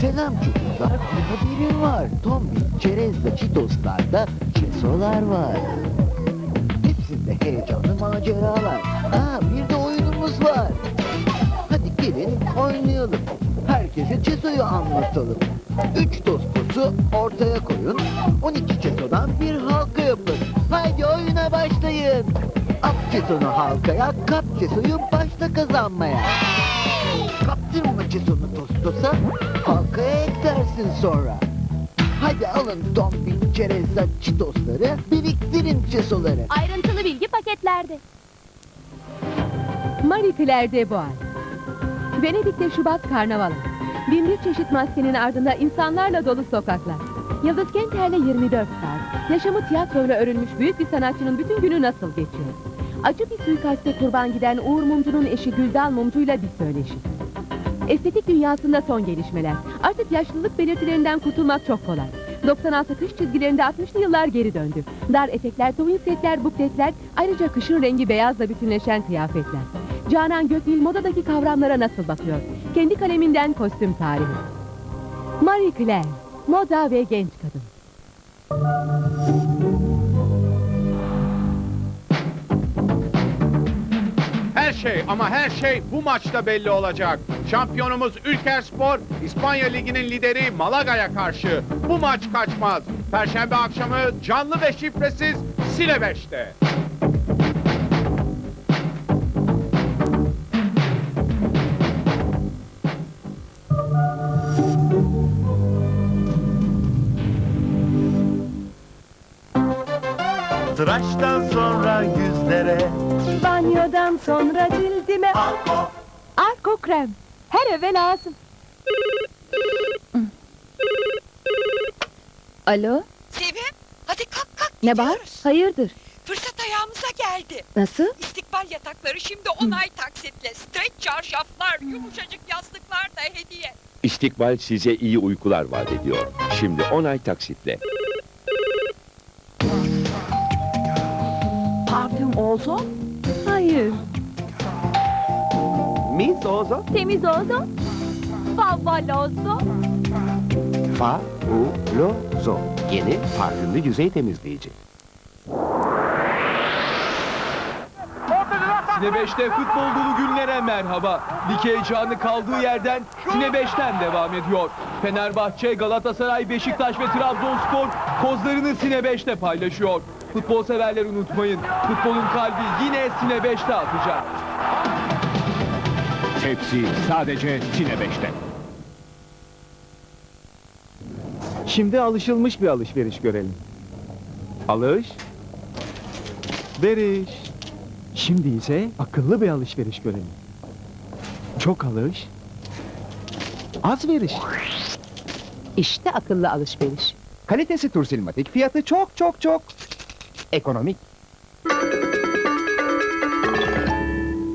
Selam çocuklar, bir haberim var. Tombi, Çerez'le Çitoslar'da Çesolar var. Hepsinde heyecanlı maceralar. Ha, bir de oyunumuz var. Hadi gelin oynayalım. Herkese Çeso'yu anlatalım. Üç tostosu ortaya koyun. 12 Çeso'dan At Çeso'nu halkaya, kap Çeso'yu başta kazanmaya. Kaptırma Çeso'nu tostosa, halkaya eklersin sonra. Hadi alın dombik, çerezler, çitosları, biriktirin Çeso'ları. Ayrıntılı bilgi paketlerde. Claire de Bois. Venedik'te Şubat Karnavalı. Binbir çeşit maskenin ardında insanlarla dolu sokaklar. Yıldız Kenter'le 24 saat. Yaşamı tiyatroyla örülmüş büyük bir sanatçının bütün günü nasıl geçiyor? Acı bir suikaste kurban giden Uğur Mumcu'nun eşi Güldal Mumcu'yla bir söyleşi. Estetik dünyasında son gelişmeler. Artık yaşlılık belirtilerinden kurtulmak çok kolay. 96 kış çizgilerinde 60'lı yıllar geri döndü. Dar etekler, tohum setler, bukletler, ayrıca kışın rengi beyazla bütünleşen kıyafetler. Canan Gökbil modadaki kavramlara nasıl bakıyor? Kendi kaleminden kostüm tarihi. Marie Claire, moda ve genç kadın. Şey ama her şey bu maçta belli olacak. Şampiyonumuz Ülker Spor, İspanya Ligi'nin lideri Malaga'ya karşı. Bu maç kaçmaz. Perşembe akşamı canlı ve şifresiz Sile 5'te. Tıraştan sonra yüzlere Banyodan sonra cildime Alko Arko krem. Her eve lazım. Alo, Sevim, hadi kalk kalk ne var? Hayırdır? Fırsat ayağımıza geldi. Nasıl? İstikbal yatakları şimdi 10 ay taksitle. Streç çarşaflar, yumuşacık yastıklar da hediye. İstikbal size iyi uykular vaat ediyor. Şimdi 10 ay taksitle. Parfüm olsun? Hayır. Mis ozo Temiz olsun. Favvaloso. Fabuloso Yeni parfümlü yüzey temizleyici Sine 5'te futbol dolu günlere merhaba. Lig heyecanı kaldığı yerden Sine 5'ten devam ediyor. Fenerbahçe, Galatasaray, Beşiktaş ve Trabzonspor kozlarını Sine 5'te paylaşıyor. Futbol severler unutmayın. Futbolun kalbi yine Sine 5'te atacak. Hepsi sadece Sile 5'te. Şimdi alışılmış bir alışveriş görelim. Alış. Veriş. Şimdi ise akıllı bir alışveriş görelim. Çok alış. Az veriş. İşte akıllı alışveriş. Kalitesi tursilmatik, fiyatı çok çok çok economic.